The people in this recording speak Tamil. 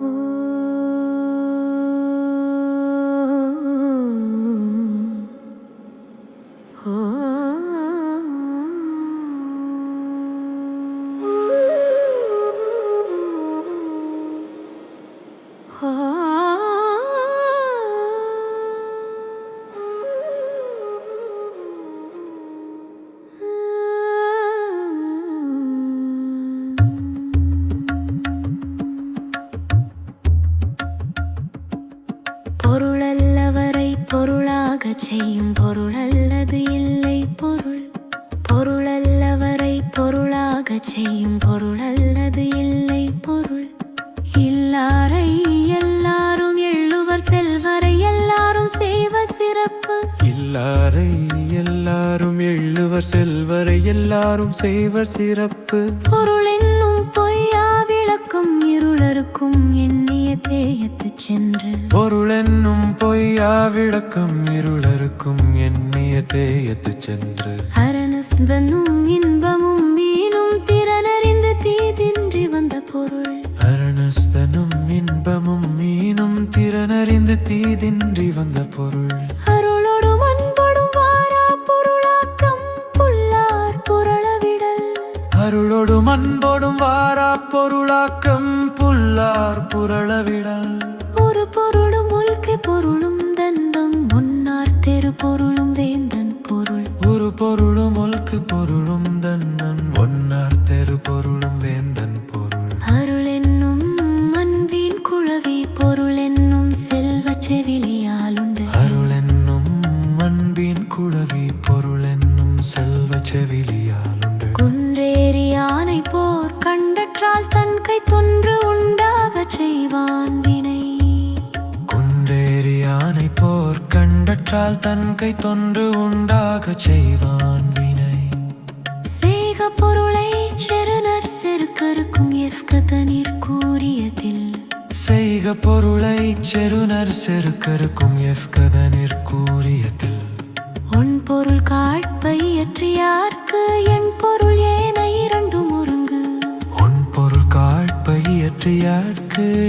Oh. பொருளல்லவரை பொருளாகச் செய்யும் பொருளல்லது இல்லை பொருள். பொருளல்லவரை பொருளாகச் செய்யும் பொருளல்லது இல்லை பொருள். இல்லாரை எல்லாரும் எள்ளுவர் செல்வரை எல்லாரும் செய்வ சிறப்பு. இல்லாரை எல்லாரும் எள்ளுவர் செல்வரை எல்லாரும் செய்வர் சிறப்பு. பொருள் என்னும் பொய்யா விளக்கும் இருளருக்கும் எண்ணிய தேயத்துச் சென்று பொருள் என்னும் பொய்யா விளக்கம் இருளருக்கும் எண்ணிய தேயத்து சென்று. அரணஸ்பனும் இன்பமும் மீனும் திறனறிந்து தீதின்றி வந்த பொருள். அரணஸ்தனும் இன்பமும் மீனும் திறனறிந்து தீதின்றி வந்த பொருள். அருளோடும் அன்போடும் வாரா பொருளாக்கம் புல்லார் புரளவிடல். அருளோடும் அன்போடும் வாரா பொருளாக்கம் புல்லார் புரளவிடல். ஒரு பொருளும் உள்கை பொருளும் தந்தம் முன்னார் தெரு பொருளும் வேந்தன் பொருள். ஒரு பொருளும் உள்கு பொருளும் தந்தம். கண்டற்றால் தன் கை தொன்று உண்டாகச் செய்வான் வினை. சேக பொருளை செருனர் செருக்கருக்கும் எஃப்கதனிற் கூறியதில். செய்க பொருளை செருனர் செருக்கருக்கும் எஃப்கதனிற் கூறியதில். உன் பொருள் காட்பையற்றியார்க்கு என் பொருள் ஏன இரண்டும் ஒருங்கு. உன் பொருள் என் பொருளே